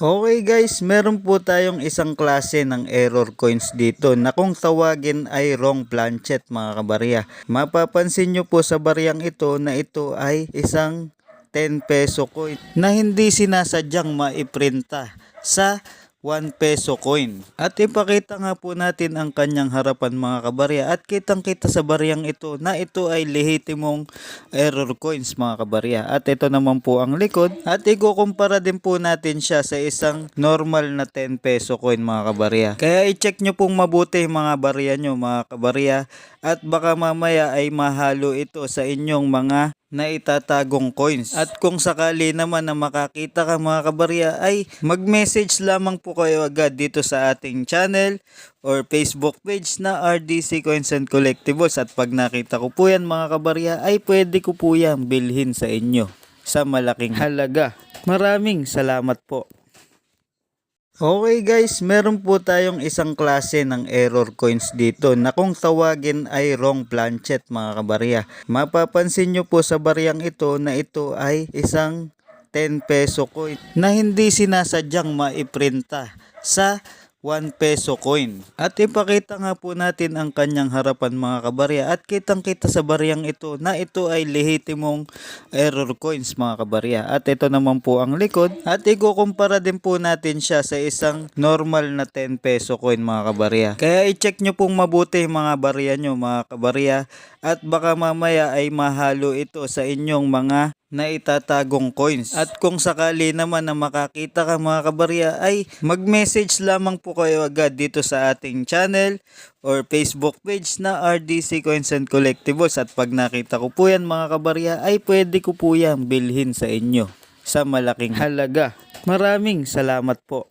Okay guys, meron po tayong isang klase ng error coins dito na kung tawagin ay wrong planchet mga kabarya. Mapapansin nyo po sa bariyang ito na ito ay isang 10 peso coin na hindi sinasadyang maiprinta sa 1 peso coin. At ipakita nga po natin ang kanyang harapan mga kabarya at kitang kita sa bariyang ito na ito ay lehitimong error coins mga kabarya. At ito naman po ang likod at ikukumpara din po natin siya sa isang normal na 10 peso coin mga kabarya. Kaya i-check nyo pong mabuti mga barya nyo mga kabarya at baka mamaya ay mahalo ito sa inyong mga na itatagong coins. At kung sakali naman na makakita ka mga kabarya ay mag-message lamang po kayo agad dito sa ating channel or Facebook page na RDC Coins and Collectibles at pag nakita ko po yan mga kabarya ay pwede ko po yan bilhin sa inyo sa malaking halaga. Maraming salamat po. Okay guys, meron po tayong isang klase ng error coins dito na kung tawagin ay wrong planchet mga kabarya. Mapapansin nyo po sa bariyang ito na ito ay isang 10 peso coin na hindi sinasadyang maiprinta sa 1 peso coin. At ipakita nga po natin ang kanyang harapan mga kabarya at kitang kita sa bariyang ito na ito ay lehitimong error coins mga kabarya. At ito naman po ang likod at ikukumpara din po natin siya sa isang normal na 10 peso coin mga kabarya. Kaya i-check nyo pong mabuti mga barya nyo mga kabarya at baka mamaya ay mahalo ito sa inyong mga na itatagong coins. At kung sakali naman na makakita ka mga kabarya ay mag-message lamang po kayo agad dito sa ating channel or Facebook page na RDC Coins and Collectibles at pag nakita ko po yan mga kabarya ay pwede ko po yan bilhin sa inyo sa malaking halaga. Maraming salamat po.